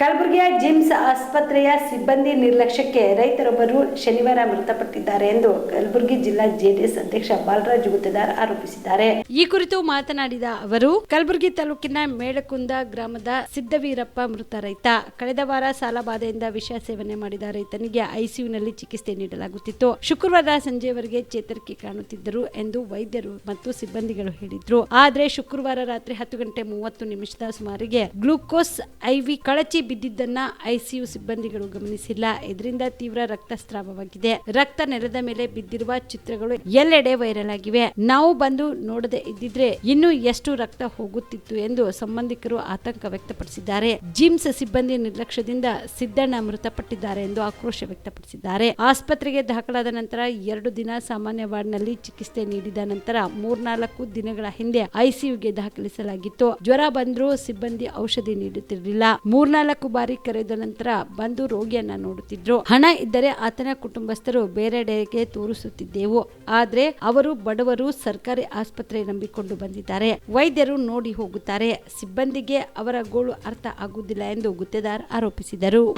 ಕಲಬುರಗಿಯ ಜಿಮ್ಸ್ ಆಸ್ಪತ್ರೆಯ ಸಿಬ್ಬಂದಿ ನಿರ್ಲಕ್ಷ್ಯಕ್ಕೆ ರೈತರೊಬ್ಬರು ಶನಿವಾರ ಮೃತಪಟ್ಟಿದ್ದಾರೆ ಎಂದು ಕಲಬುರಗಿ ಜಿಲ್ಲಾ ಜೆಡಿಎಸ್ ಅಧ್ಯಕ್ಷ ಬಾಲರಾಜ್ ಗುತ್ತೇದಾರ್ ಆರೋಪಿಸಿದ್ದಾರೆ. ಈ ಕುರಿತು ಮಾತನಾಡಿದ ಅವರು, ಕಲಬುರಗಿ ತಾಲೂಕಿನ ಮೇಳಕುಂದ ಗ್ರಾಮದ ಸಿದ್ದವೀರಪ್ಪ ಮೃತ ರೈತ. ಕಳೆದ ವಾರ ಸಾಲಬಾಧೆಯಿಂದ ವಿಷ ಸೇವನೆ ಮಾಡಿದ ರೈತನಿಗೆ ಐಸಿಯುನಲ್ಲಿ ಚಿಕಿತ್ಸೆ ನೀಡಲಾಗುತ್ತಿತ್ತು. ಶುಕ್ರವಾರ ಸಂಜೆವರೆಗೆ ಚೇತರಿಕೆ ಕಾಣುತ್ತಿದ್ದರು ಎಂದು ವೈದ್ಯರು ಮತ್ತು ಸಿಬ್ಬಂದಿಗಳು ಹೇಳಿದ್ರು. ಆದರೆ ಶುಕ್ರವಾರ ರಾತ್ರಿ ಹತ್ತು ಗಂಟೆ ಮೂವತ್ತು ನಿಮಿಷದ ಸುಮಾರಿಗೆ ಗ್ಲೂಕೋಸ್ ಐವಿ ಕಳಚಿ ಬಿದ್ದಿದ್ದನ್ನ ಐಸಿಯು ಸಿಬ್ಬಂದಿಗಳು ಗಮನಿಸಿಲ್ಲ. ಇದರಿಂದ ತೀವ್ರ ರಕ್ತಸ್ರಾವವಾಗಿದೆ. ರಕ್ತ ನೆಲದ ಮೇಲೆ ಬಿದ್ದಿರುವ ಚಿತ್ರಗಳು ಎಲ್ಲೆಡೆ ವೈರಲ್ ಆಗಿವೆ. ನಾವು ಬಂದು ನೋಡದೆ ಇದ್ದಿದ್ರೆ ಇನ್ನೂ ಎಷ್ಟು ರಕ್ತ ಹೋಗುತ್ತಿತ್ತು ಎಂದು ಸಂಬಂಧಿಕರು ಆತಂಕ ವ್ಯಕ್ತಪಡಿಸಿದ್ದಾರೆ. ಜಿಮ್ಸ್ ಸಿಬ್ಬಂದಿ ನಿರ್ಲಕ್ಷ್ಯದಿಂದ ಸಿದ್ದಣ್ಣ ಮೃತಪಟ್ಟಿದ್ದಾರೆ ಎಂದು ಆಕ್ರೋಶ ವ್ಯಕ್ತಪಡಿಸಿದ್ದಾರೆ. ಆಸ್ಪತ್ರೆಗೆ ದಾಖಲಾದ ನಂತರ ಎರಡು ದಿನ ಸಾಮಾನ್ಯ ವಾರ್ಡ್ನಲ್ಲಿ ಚಿಕಿತ್ಸೆ ನೀಡಿದ ನಂತರ ಮೂರ್ನಾಲ್ಕು ದಿನಗಳ ಹಿಂದೆ ಐಸಿಯುಗೆ ದಾಖಲಿಸಲಾಗಿತ್ತು. ಜ್ವರ ಬಂದ್ರೂ ಸಿಬ್ಬಂದಿ ಔಷಧಿ ನೀಡುತ್ತಿರಲಿಲ್ಲ. ಮೂರ್ನಾಲ್ಕು ಬಾರಿ ಕರೆದ ನಂತರ ಬಂದು ರೋಗಿಯನ್ನ ನೋಡುತ್ತಿದ್ರು. ಹಣ ಇದ್ದರೆ ಆತನ ಕುಟುಂಬಸ್ಥರು ಬೇರೆಡೆಗೆ ತೋರಿಸುತ್ತಿದ್ದೆವು. ಆದ್ರೆ ಅವರು ಬಡವರು ಸರ್ಕಾರಿ ಆಸ್ಪತ್ರೆ ನಂಬಿಕೊಂಡು ಬಂದಿದ್ದಾರೆ. ವೈದ್ಯರು ನೋಡಿ ಹೋಗುತ್ತಾರೆ. ಸಿಬ್ಬಂದಿಗೆ ಅವರ ಗೋಳು ಅರ್ಥ ಆಗುವುದಿಲ್ಲ ಎಂದು ಗುತ್ತೇದಾರ್ ಆರೋಪಿಸಿದರು.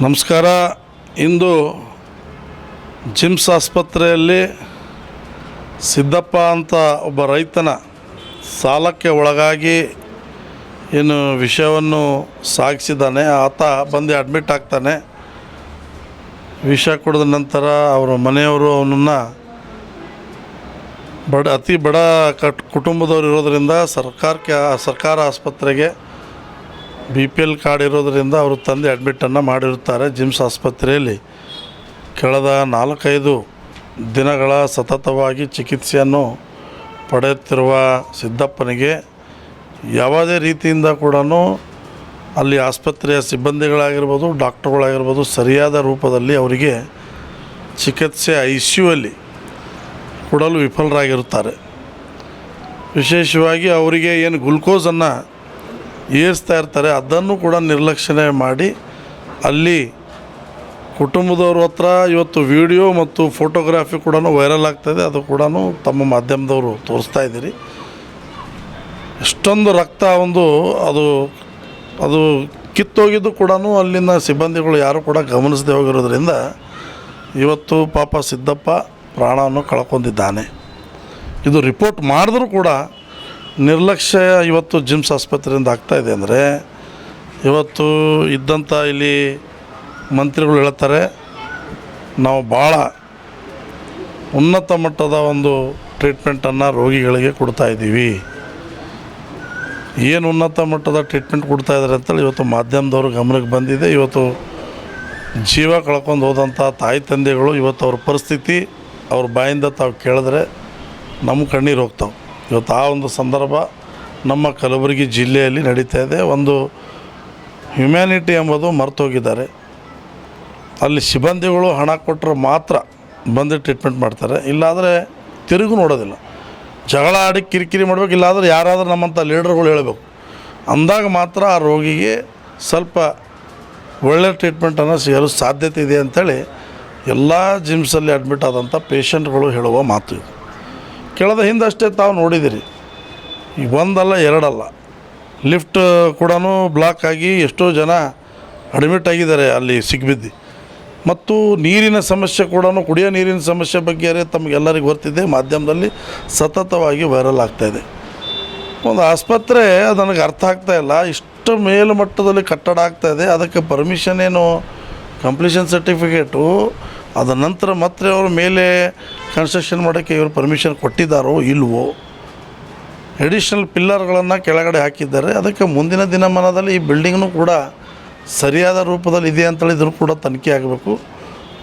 ನಮಸ್ಕಾರ. ಇಂದು ಜಿಮ್ಸ್ ಆಸ್ಪತ್ರೆಯಲ್ಲಿ ಸಿದ್ದಪ್ಪ ಅಂತ ಒಬ್ಬ ರೈತನ ಸಾಲಕ್ಕೆ ಒಳಗಾಗಿ ಏನು ವಿಷವನ್ನು ಸಾಗಿಸಿದ್ದಾನೆ, ಆತ ಬಂದು ಅಡ್ಮಿಟ್ ಆಗ್ತಾನೆ. ವಿಷ ಕುಡಿದ ನಂತರ ಅವರ ಮನೆಯವರು ಅವನನ್ನು ಬಡ, ಅತಿ ಬಡ ಕಟ್, ಕುಟುಂಬದವರು ಇರೋದರಿಂದ ಸರ್ಕಾರಕ್ಕೆ, ಸರ್ಕಾರ ಆಸ್ಪತ್ರೆಗೆ ಬಿ ಪಿ ಎಲ್ ಕಾರ್ಡ್ ಇರೋದರಿಂದ ಅವರು ತಂದೆ ಅಡ್ಮಿಟನ್ನು ಮಾಡಿರುತ್ತಾರೆ ಜಿಮ್ಸ್ ಆಸ್ಪತ್ರೆಯಲ್ಲಿ. ಕಳೆದ ನಾಲ್ಕೈದು ದಿನಗಳ ಸತತವಾಗಿ ಚಿಕಿತ್ಸೆಯನ್ನು ಪಡೆಯುತ್ತಿರುವ ಸಿದ್ದಪ್ಪನಿಗೆ ಯಾವುದೇ ರೀತಿಯಿಂದ ಕೂಡ ಅಲ್ಲಿ ಆಸ್ಪತ್ರೆಯ ಸಿಬ್ಬಂದಿಗಳಾಗಿರ್ಬೋದು, ಡಾಕ್ಟರ್ಗಳಾಗಿರ್ಬೋದು, ಸರಿಯಾದ ರೂಪದಲ್ಲಿ ಅವರಿಗೆ ಚಿಕಿತ್ಸೆ ಐ ಸಿ ಕೊಡಲು ವಿಫಲರಾಗಿರುತ್ತಾರೆ. ವಿಶೇಷವಾಗಿ ಅವರಿಗೆ ಏನು ಗ್ಲುಕೋಸನ್ನು ಏರಿಸ್ತಾ ಇರ್ತಾರೆ, ಅದನ್ನು ಕೂಡ ನಿರ್ಲಕ್ಷಣೆ ಮಾಡಿ ಅಲ್ಲಿ ಕುಟುಂಬದವ್ರ ಹತ್ರ ಇವತ್ತು ವಿಡಿಯೋ ಮತ್ತು ಫೋಟೋಗ್ರಾಫಿ ಕೂಡ ವೈರಲ್ ಆಗ್ತಾಯಿದೆ ಅದು ಕೂಡ ತಮ್ಮ ಮಾಧ್ಯಮದವರು ತೋರಿಸ್ತಾ ಇದ್ದೀರಿ. ಎಷ್ಟೊಂದು ರಕ್ತ ಒಂದು ಅದು ಅದು ಕಿತ್ತೋಗಿದ್ದು ಕೂಡ ಅಲ್ಲಿನ ಸಿಬ್ಬಂದಿಗಳು ಯಾರು ಕೂಡ ಗಮನಿಸದೆ ಹೋಗಿರೋದ್ರಿಂದ ಇವತ್ತು ಪಾಪ ಸಿದ್ದಪ್ಪ ಪ್ರಾಣವನ್ನು ಕಳ್ಕೊಂಡಿದ್ದಾನೆ. ಇದು ರಿಪೋರ್ಟ್ ಮಾಡಿದ್ರೂ ಕೂಡ ನಿರ್ಲಕ್ಷ್ಯ ಇವತ್ತು ಜಿಮ್ಸ್ ಆಸ್ಪತ್ರೆಯಿಂದ ಆಗ್ತಾಯಿದೆ ಅಂದರೆ, ಇವತ್ತು ಇದ್ದಂಥ ಇಲ್ಲಿ ಮಂತ್ರಿಗಳು ಹೇಳ್ತಾರೆ, ನಾವು ಭಾಳ ಉನ್ನತ ಮಟ್ಟದ ಒಂದು ಟ್ರೀಟ್ಮೆಂಟನ್ನು ರೋಗಿಗಳಿಗೆ ಕೊಡ್ತಾ ಇದ್ದೀವಿ. ಏನು ಉನ್ನತ ಮಟ್ಟದ ಟ್ರೀಟ್ಮೆಂಟ್ ಕೊಡ್ತಾ ಇದ್ದಾರೆ ಅಂತೇಳಿ ಇವತ್ತು ಮಾಧ್ಯಮದವ್ರ ಗಮನಕ್ಕೆ ಬಂದಿದೆ. ಇವತ್ತು ಜೀವ ಕಳ್ಕೊಂಡು ಹೋದಂಥ ತಾಯಿ ತಂದೆಗಳು ಇವತ್ತು ಅವ್ರ ಪರಿಸ್ಥಿತಿ ಅವ್ರ ಬಾಯಿಂದ ತಾವು ಕೇಳಿದ್ರೆ ನಮ್ಮ ಕಣ್ಣೀರು ಹೋಗ್ತಾವೆ. ಇವತ್ತು ಆ ಒಂದು ಸಂದರ್ಭ ನಮ್ಮ ಕಲಬುರಗಿ ಜಿಲ್ಲೆಯಲ್ಲಿ ನಡೀತಾ ಇದೆ. ಒಂದು ಹ್ಯುಮ್ಯಾನಿಟಿ ಎಂಬುದು ಮರ್ತೋಗಿದ್ದಾರೆ. ಅಲ್ಲಿ ಸಿಬ್ಬಂದಿಗಳು ಹಣ ಕೊಟ್ಟರೆ ಮಾತ್ರ ಬಂದು ಟ್ರೀಟ್ಮೆಂಟ್ ಮಾಡ್ತಾರೆ. ಇಲ್ಲಾಂದರೆ ತಿರುಗು ನೋಡೋದಿಲ್ಲ. ಜಗಳ ಆಡಿ ಕಿರಿಕಿರಿ ಮಾಡಬೇಕು, ಇಲ್ಲಾಂದ್ರೆ ಯಾರಾದರೂ ನಮ್ಮಂಥ ಲೀಡರ್ಗಳು ಹೇಳಬೇಕು. ಅಂದಾಗ ಮಾತ್ರ ಆ ರೋಗಿಗೆ ಸ್ವಲ್ಪ ಒಳ್ಳೆ ಟ್ರೀಟ್ಮೆಂಟನ್ನು ಸಿಗಲು ಸಾಧ್ಯತೆ ಇದೆ ಅಂಥೇಳಿ ಎಲ್ಲ ಜಿಮ್ಸಲ್ಲಿ ಅಡ್ಮಿಟ್ ಆದಂಥ ಪೇಷಂಟ್ಗಳು ಹೇಳುವ ಮಾತು ಇದು. ಕೆಳದ ಹಿಂದಷ್ಟೇ ತಾವು ನೋಡಿದಿರಿ. ಈ ಒಂದಲ್ಲ, ಎರಡಲ್ಲ. ಲಿಫ್ಟ್ ಕೂಡ ಬ್ಲಾಕ್ ಆಗಿ ಎಷ್ಟೋ ಜನ ಅಡ್ಮಿಟ್ ಆಗಿದ್ದಾರೆ ಅಲ್ಲಿ ಸಿಗ್ಬಿದ್ದು. ಮತ್ತು ನೀರಿನ ಸಮಸ್ಯೆ ಕೂಡ ಕುಡಿಯೋ ನೀರಿನ ಸಮಸ್ಯೆ ಬಗ್ಗೆ ತಮಗೆಲ್ಲರಿಗೂ ಗೊತ್ತಿದೆ. ಮಾಧ್ಯಮದಲ್ಲಿ ಸತತವಾಗಿ ವೈರಲ್ ಆಗ್ತಾಯಿದೆ ಒಂದು ಆಸ್ಪತ್ರೆ ಅದು ನನಗೆ ಅರ್ಥ ಆಗ್ತಾ ಇಲ್ಲ. ಇಷ್ಟು ಮೇಲ್ಮಟ್ಟದಲ್ಲಿ ಕಟ್ಟಡ ಆಗ್ತಾ ಇದೆ. ಅದಕ್ಕೆ ಪರ್ಮಿಷನ್ ಏನು? ಕಂಪ್ಲೀಷನ್ ಸರ್ಟಿಫಿಕೇಟು ಅದ ನಂತರ ಮತ್ತೆ ಅವ್ರ ಮೇಲೆ ಕನ್ಸ್ಟ್ರಕ್ಷನ್ ಮಾಡೋಕ್ಕೆ ಇವರು ಪರ್ಮಿಷನ್ ಕೊಟ್ಟಿದ್ದಾರೋ ಇಲ್ವೋ? ಎಡಿಷ್ನಲ್ ಪಿಲ್ಲರ್ಗಳನ್ನು ಕೆಳಗಡೆ ಹಾಕಿದ್ದಾರೆ. ಅದಕ್ಕೆ ಮುಂದಿನ ದಿನಮಾನದಲ್ಲಿ ಈ ಬಿಲ್ಡಿಂಗ್ನು ಕೂಡ ಸರಿಯಾದ ರೂಪದಲ್ಲಿ ಇದೆ ಅಂತೇಳಿ ಇದನ್ನು ಕೂಡ ತನಿಖೆ ಆಗಬೇಕು.